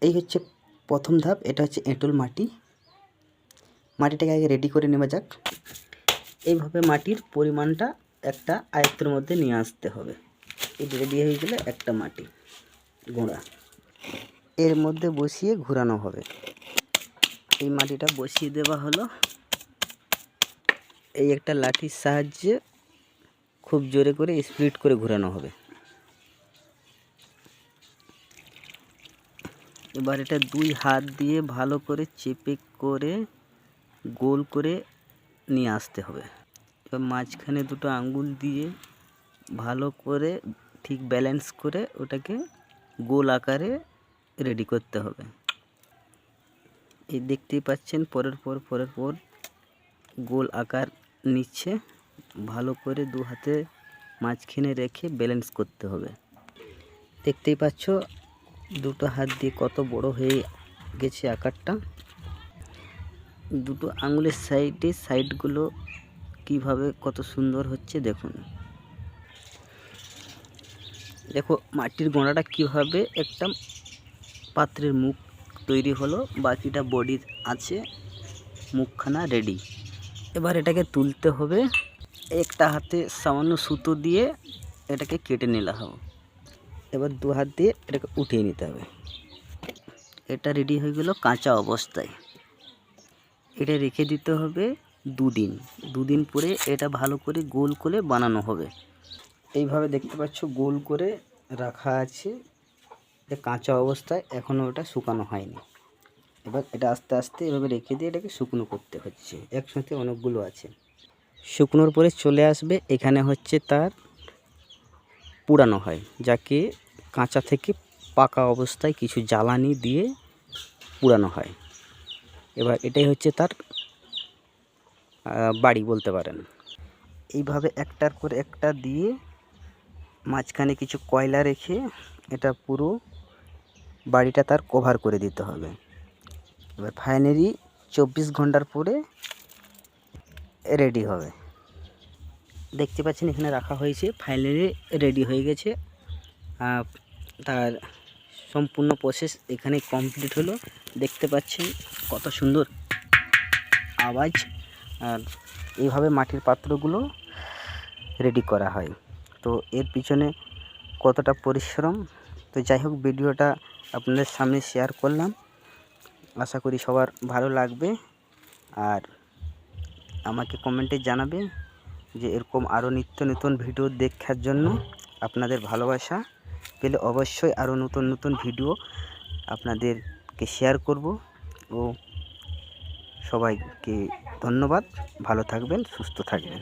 এই হচ্ছে প্রথম ধাপ, এটা হচ্ছে এঁটুল মাটি। মাটিটাকে আগে রেডি করে নেওয়া যাক। এইভাবে মাটির পরিমাণটা একটা আয়ত্তের মধ্যে নিয়ে আসতে হবে। এই রেডি হয়ে গেলে একটা মাটি গোড়া। এর মধ্যে বসিয়ে ঘোরানো হবে। এই মাটিটা বসিয়ে দেওয়া হলো। এই একটা লাঠির সাহায্যে খুব জোরে করে স্প্লিট করে ঘোরানো হবে। এবার এটা দুই হাত দিয়ে ভালো করে চেপে করে গোল করে নিয়ে আসতে হবে। এবার মাঝখানে দুটো আঙ্গুল দিয়ে ভালো করে ঠিক ব্যালেন্স করে ওটাকে গোল আকারে রেডি করতে হবে। এই দেখতেই পাচ্ছেন পরের পর পরের পর গোল আকার নিচ্ছে, ভালো করে দু হাতে মাঝখানে রেখে ব্যালেন্স করতে হবে। দেখতেই পাচ্ছ দুটো হাত দিয়ে কত বড় হয়ে গেছে আকারটা? দুটো আঙুলের সাইডে সাইডগুলো কীভাবে কত সুন্দর হচ্ছে দেখুন। দেখো, মাটির গোড়াটা কীভাবে একটা পাত্রের মুখ তৈরি হলো, বাকিটা বডি আছে, মুখখানা রেডি এবার এটাকে তুলতে হবে, একটা হাতে সামান্য সুতো দিয়ে এটাকে কেটে নিলে হবে। এবার দু হাত দিয়ে এটাকে উঠিয়ে নিতে হবে। এটা রেডি হয়ে গেল কাঁচা অবস্থায়। এটা রেখে দিতে হবে দুদিন। দুদিন পরে এটা ভালো করে গোল করে বানানো হবে। এইভাবে দেখতে পাচ্ছ গোল করে রাখা আছে। এটা কাঁচা অবস্থায় এখনও ওটা শুকানো হয়নি। এবার এটা আস্তে আস্তে এভাবে রেখে দিয়ে এটাকে শুকনো করতে হচ্ছে। একসাথে অনেকগুলো আছে। শুকনোর পরে চলে আসবে। এখানে হচ্ছে তার পুরানো হয়, যাকে কাঁচা থেকে পাকা অবস্থায় কিছু জ্বালানি দিয়ে পুরানো হয়। এবার এটাই হচ্ছে তার বাড়ি বলতে পারেন। এইভাবে একটার পর একটা দিয়ে মাঝখানে কিছু কয়লা রেখে এটা পুরো বাড়িটা তার কভার করে দিতে হবে। এবার ফাইনালি চব্বিশ ঘণ্টার পরে রেডি হবে। দেখতে পাচ্ছেন এখানে রাখা হয়েছে ফাইনালি রেডি হয়ে গেছে। তার সম্পূর্ণ প্রসেস এখানে কমপ্লিট হলো। দেখতে পাচ্ছেন কত সুন্দর আওয়াজ। আর এইভাবে মাটির পাত্রগুলো রেডি করা হয়। তো এর পিছনে কতটা পরিশ্রম? তো যাই হোক, ভিডিওটা আপনাদের সামনে শেয়ার করলাম। আশা করি সবার ভালো লাগবে। আর আমাকে কমেন্টে জানাবে যে এরকম আরও নিত্য নতুন ভিডিও দেখার জন্য আপনাদের ভালোবাসা। পেলে অবশ্যই আরও নতুন নতুন ভিডিও আপনাদেরকে শেয়ার করব। ও সবাইকে ধন্যবাদ, ভালো থাকবেন, সুস্থ থাকবেন।